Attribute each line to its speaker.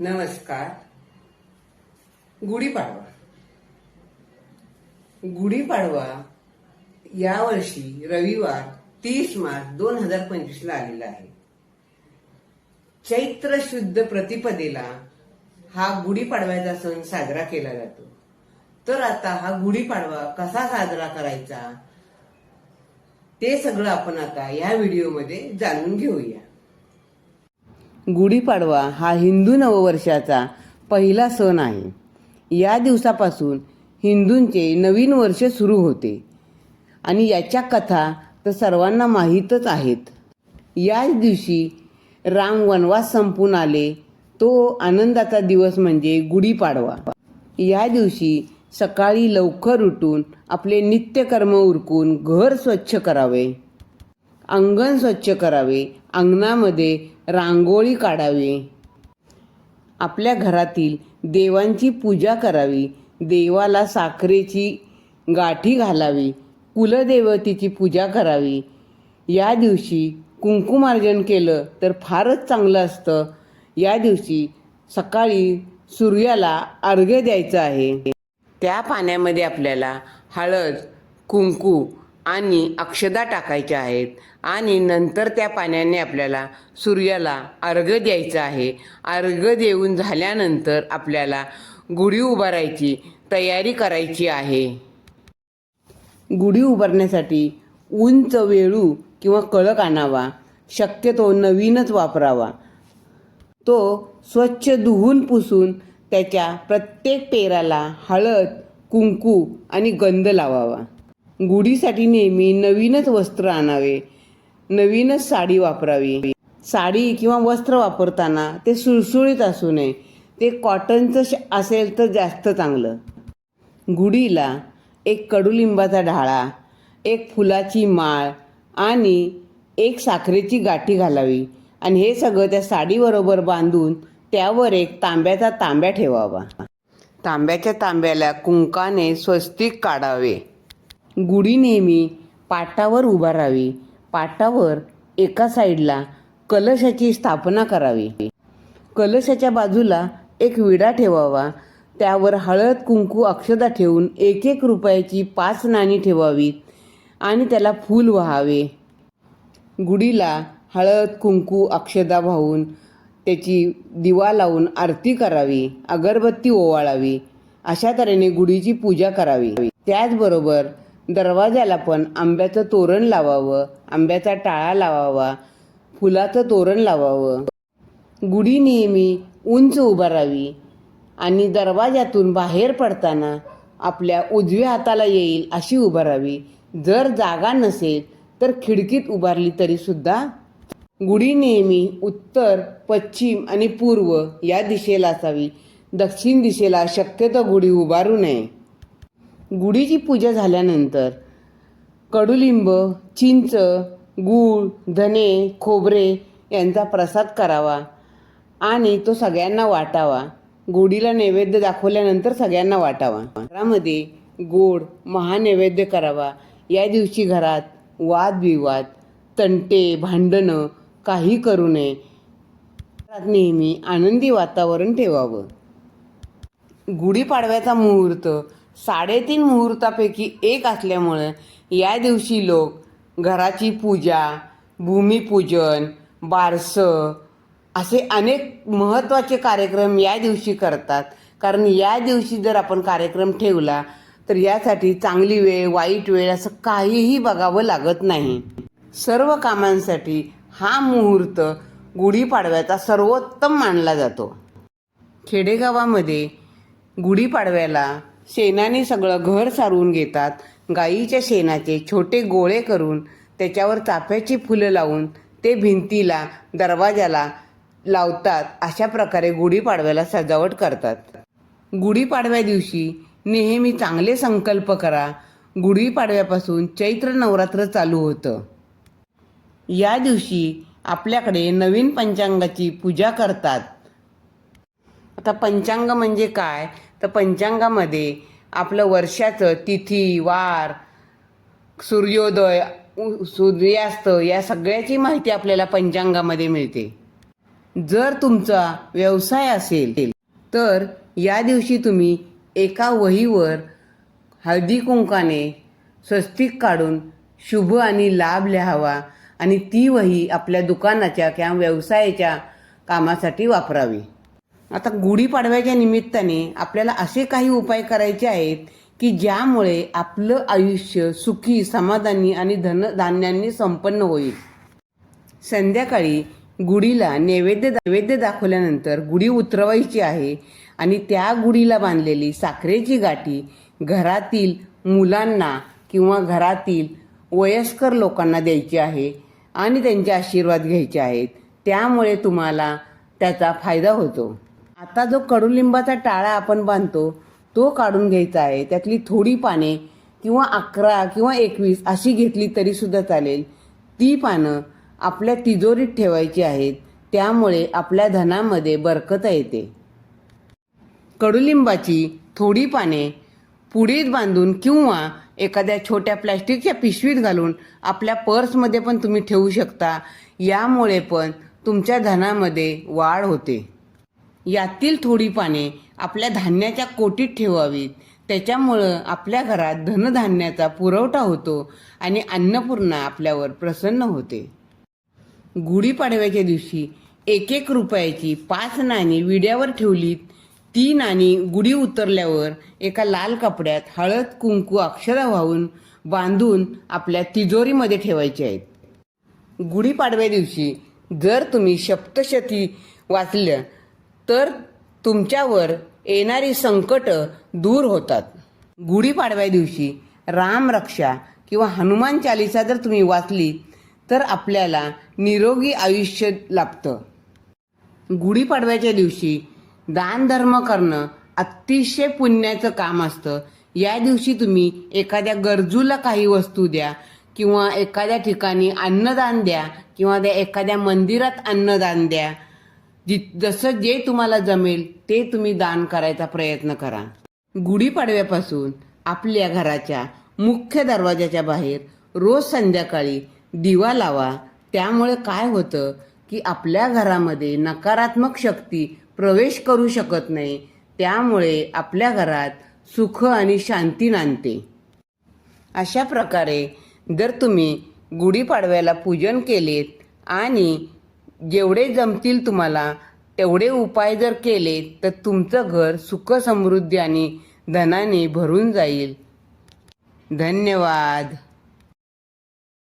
Speaker 1: नमस्कार. गुढीपाडवा गुढीपाडवा यावर्षी रविवार तीस मार्च दोन हजार पंचवीस ला आलेला आहे. चैत्र शुद्ध प्रतिपदेला हा गुढीपाडव्याचा सण साजरा केला जातो. तर आता हा गुढीपाडवा कसा साजरा करायचा ते सगळं आपण आता या व्हिडिओमध्ये जाणून घेऊया. गुढीपाडवा हा हिंदू नववर्षाचा पहिला सण आहे. या दिवसापासून हिंदूंचे नवीन वर्ष सुरू होते. आणि याच्या कथा तर सर्वांना माहीतच आहेत. याच दिवशी राम वनवास संपून आले. तो आनंदाचा दिवस म्हणजे गुढीपाडवा. या दिवशी सकाळी लवकर उठून आपले नित्यकर्म उरकून घर स्वच्छ करावे. अंगण स्वच्छ करावे अंगणामध्ये रांगोळी काढावी. आपल्या घरातील देवांची पूजा करावी देवाला साखरेची गाठी घालावी कुलदेवतेची पूजा करावी. या दिवशी कुंकुमार्जन केलं तर फारच चांगलं असतं. या दिवशी सकाळी सूर्याला अर्घ्य द्यायचं आहे. त्या पाण्यामध्ये आपल्याला हळद कुंकू आणि अक्षदा टाकायच्या आहेत. आणि नंतर त्या पाण्याने आपल्याला सूर्याला अर्घ्य द्यायचं आहे. अर्घ्य देऊन झाल्यानंतर आपल्याला गुढी उभारायची तयारी करायची आहे. गुढी उभारण्यासाठी उंच वेळू किंवा कळक आणावा. शक्यतो नवीनच वापरावा. तो स्वच्छ धुवून पुसून त्याच्या प्रत्येक पेराला हळद कुंकू आणि गंध लावावा. गुढीसाठी नेहमी नवीनच वस्त्र आणावे नवीनच साडी वापरावी. साडी किंवा वस्त्र वापरताना ते सुळसुळीत असू नये ते कॉटनचं असेल तर जास्त चांगलं. गुढीला एक कडुलिंबाचा ढाळा एक फुलाची माळ आणि एक साखरेची गाठी घालावी आणि हे सगळं त्या साडीबरोबर बांधून त्यावर एक तांब्याचा तांब्या ठेवावा. तांब्याच्या तांब्याला कुंकाने स्वस्तिक काढावे. गुढी नेहमी पाटावर उभारावी पाटावर एका साईडला कलशाची स्थापना करावी. कलशाच्या बाजूला एक विडा ठेवावा. त्यावर हळद कुंकू अक्षदा ठेवून एक एक रुपयाची पाच नाणी ठेवावीत आणि त्याला फूल व्हावे. गुढीला हळद कुंकू अक्षदा वाहून त्याची दिवा लावून आरती करावी. अगरबत्ती ओवाळावी. अशा तऱ्हेने गुढीची पूजा करावी. त्याचबरोबर दरवाजाला पण आंब्याचं तोरण लावावं आंब्याचा टाळा लावावा फुलाचं तोरण लावावं. गुढी नेहमी उंच उभारावी आणि दरवाजातून बाहेर पडताना आपल्या उजव्या हाताला येईल अशी उभारावी जर जागा नसेल तर खिडकीत उभारली तरीसुद्धा गुढी नेहमी उत्तर पश्चिम आणि पूर्व या दिशेला असावी. दक्षिण दिशेला शक्यतो गुढी उभारू नये. गुढीची पूजा झाल्यानंतर कडुलिंब चिंच गूळ धने खोबरे यांचा प्रसाद करावा आणि तो सगळ्यांना वाटावा. गोडीला नैवेद्य दाखवल्यानंतर सगळ्यांना वाटावा. घरामध्ये गोड महानैवेद्य करावा. या दिवशी घरात वादविवाद तंटे भांडणं काही करू नये. घरात नेहमी आनंदी वातावरण ठेवावं. गुढीपाडव्याचा मुहूर्त साडेतीन मुहूर्तापैकी एक असल्यामुळं या दिवशी लोक घराची पूजा भूमिपूजन बारसं असे अनेक महत्त्वाचे कार्यक्रम या दिवशी करतात. कारण या दिवशी जर आपण कार्यक्रम ठेवला तर यासाठी चांगली वेळ वाईट वेळ असं काहीही बघावं लागत नाही. सर्व कामांसाठी हा मुहूर्त गुढीपाडव्याचा सर्वोत्तम मानला जातो. खेडेगावामध्ये गुढीपाडव्याला शेणाने सगळं घर सारवून घेतात. गाईच्या शेणाचे छोटे गोळे करून त्याच्यावर चाफ्याची फुलं लावून ते भिंतीला दरवाजाला लावतात. अशा प्रकारे गुढीपाडव्याला सजावट करतात. गुढीपाडव्या दिवशी नेहमी चांगले संकल्प करा. गुढीपाडव्यापासून चैत्र नवरात्र चालू होतं. या दिवशी आपल्याकडे नवीन पंचांगाची पूजा करतात. आता पंचांग म्हणजे काय? तर पंचांगामध्ये आपलं वर्षाचं तिथी वार सूर्योदय सूर्यास्त या सगळ्याची माहिती आपल्याला पंचांगामध्ये मिळते. जर तुमचा व्यवसाय असेल तर या दिवशी तुम्ही एका वहीवर हळदी कुंकाने स्वस्तिक काढून शुभ आणि लाभ लिहावा आणि ती वही आपल्या दुकानाच्या किंवा व्यवसायाच्या कामासाठी वापरावी. आता गुढीपाडव्याच्या निमित्ताने आपल्याला असे काही उपाय करायचे आहेत की ज्यामुळे आपलं आयुष्य सुखी समाधानी आणि धनधान्यांनी संपन्न होईल. संध्याकाळी गुढीला नैवेद्य नैवेद्य दाखवल्यानंतर गुढी उतरवायची आहे आणि त्या गुढीला बांधलेली साखरेची गाठी घरातील मुलांना किंवा घरातील वयस्कर लोकांना द्यायची आहे आणि त्यांचे आशीर्वाद घ्यायचे आहेत. त्यामुळे तुम्हाला त्याचा फायदा होतो. आता जो कडुलिंबाचा टाळा आपण बांधतो तो काढून घ्यायचा आहे. त्यातली थोडी पाने किंवा अकरा किंवा एकवीस अशी घेतली तरी सुद्धा चालेल. ती पानं आपल्या तिजोरीत ठेवायची आहेत. त्यामुळे आपल्या धनामध्ये बरकत येते. कडुलिंबाची थोडी पाने पुडीत बांधून किंवा एखाद्या छोट्या प्लॅस्टिकच्या पिशवीत घालून आपल्या पर्समध्ये पण तुम्ही ठेवू शकता. यामुळे पण तुमच्या धनामध्ये वाढ होते. यातील थोडी पाने आपल्या धान्याच्या कोटीत ठेवावीत. त्याच्यामुळं आपल्या घरात धनधान्याचा पुरवठा होतो आणि अन्नपूर्णा आपल्यावर प्रसन्न होते. गुढीपाडव्याच्या दिवशी एक एक रुपयाची पाच नाणी विड्यावर ठेवलीत. ती नाणी गुढी उतरल्यावर एका लाल कपड्यात हळद कुंकू अक्षरा वाहून बांधून आपल्या तिजोरीमध्ये ठेवायची आहेत. गुढीपाडव्या दिवशी जर तुम्ही सप्तशती वाचलं तर तुमच्यावर येणारी संकटं दूर होतात. गुढीपाडव्या दिवशी रामरक्षा किंवा हनुमान चालिसा जर तुम्ही वाचली तर आपल्याला निरोगी आयुष्य लाभतं. गुढीपाडव्याच्या दिवशी दानधर्म करणं अतिशय पुण्याचं काम असतं. या दिवशी तुम्ही एखाद्या गरजूला काही वस्तू द्या किंवा एखाद्या ठिकाणी अन्नदान द्या किंवा त्या एखाद्या मंदिरात अन्नदान द्या. जि जसं जे तुम्हाला जमेल ते तुम्ही दान करायचा प्रयत्न करा. गुढीपाडव्यापासून आपल्या घराच्या मुख्य दरवाजाच्या बाहेर रोज संध्याकाळी दिवा लावा. त्यामुळे काय होतं की आपल्या घरामध्ये नकारात्मक शक्ती प्रवेश करू शकत नाही. त्यामुळे आपल्या घरात सुख आणि शांती नांदते. अशा प्रकारे जर तुम्ही गुढीपाडव्याला पूजन केलेत आणि जेवढे जमतील तुम्हाला तेवढे उपाय जर केले तर तुमचं घर सुख समृद्धी आणि धनाने भरून जाईल. धन्यवाद.